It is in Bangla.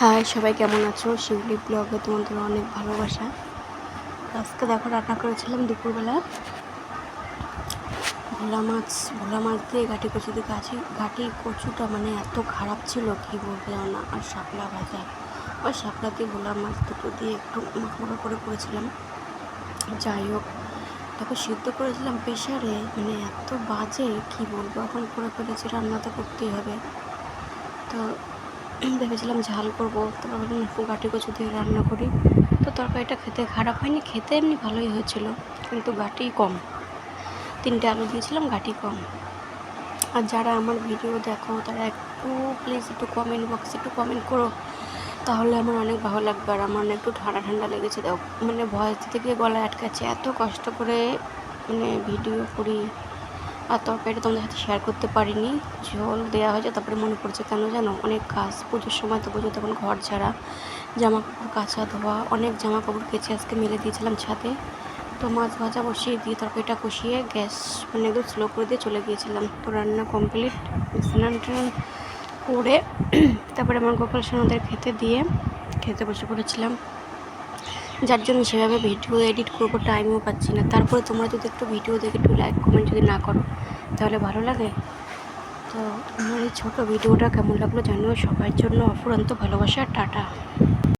হাই, সবাই কেমন আছো? শিউলি ব্লগে তোমাদের অনেক ভালোবাসা। আজকে দেখো রান্না করেছিলাম দুপুরবেলা। ভোলা মাছ ভোলা মাছ দিয়ে ঘাটি কচু দিয়ে গাছি ঘাটি কচুটা মানে এত খারাপ ছিল, কি বলবে না আর শাপলা ভাজা। ওই শাপলা দিয়ে ভোলা মাছ দুটো দিয়ে একটু মাখা করে করেছিলাম। যাই হোক দেখো সিদ্ধ করেছিলাম প্রেশারে মানে এত বাজে, কি বলব? এখন করে ফেলেছি রান্না তো করতেই হবে। তো ভেবেছিলাম ঝাল করব, তারপর ভাবলাম গাটি কচু দিয়ে রান্না করি। তো তরকারিটা খেতে খারাপ হয়নি, খেতে এমনি ভালোই হয়েছিল, কিন্তু গাটি কম। তিনটে আলু দিয়েছিলাম, গাটি কম। আর যারা আমার ভিডিও দেখো, তারা একটু প্লিজ একটু কমেন্ট বক্সে একটু কমেন্ট করো, তাহলে আমার অনেক ভালো লাগবে। আর আমার একটু ঠান্ডা ঠান্ডা লেগেছে মানে ভয়েস থেকে গলায় আটকাচ্ছে, এত কষ্ট করে মানে ভিডিও করি। আর তরকারিটা তোমাদের সাথে শেয়ার করতে পারিনি। ঝোল দেওয়া হয়েছে, তারপরে মনে পড়ছে কেন জানো? অনেক কাজ, পুজোর সময় তো পুজো তখন ঘর ছাড়া জামা কাপড় কাচা ধোয়া, অনেক জামা কাপড় কেচে আজকে মেলে দিয়েছিলাম ছাদে। তো মাছ ভাজা বসিয়ে দিয়ে তরকারিটা কষিয়ে গ্যাস মানে একদম স্লো করে দিয়ে চলে গিয়েছিলাম। তো রান্না কমপ্লিট স্নান টান করে তারপরে আমার গোপাল সোনাদের খেতে দিয়ে, খেতে বসে পড়েছিলাম। যার জন্য সেভাবে ভিডিও এডিট করব, টাইমও পাচ্ছি না। তারপরে তোমরা যদি একটু ভিডিও দেখে একটু লাইক কমেন্ট যদি না করো, তাহলে ভালো লাগে। তো আমার এই ছোটো ভিডিওটা কেমন লাগল জানো সবার জন্য অফুরন্ত ভালোবাসা। টাটা।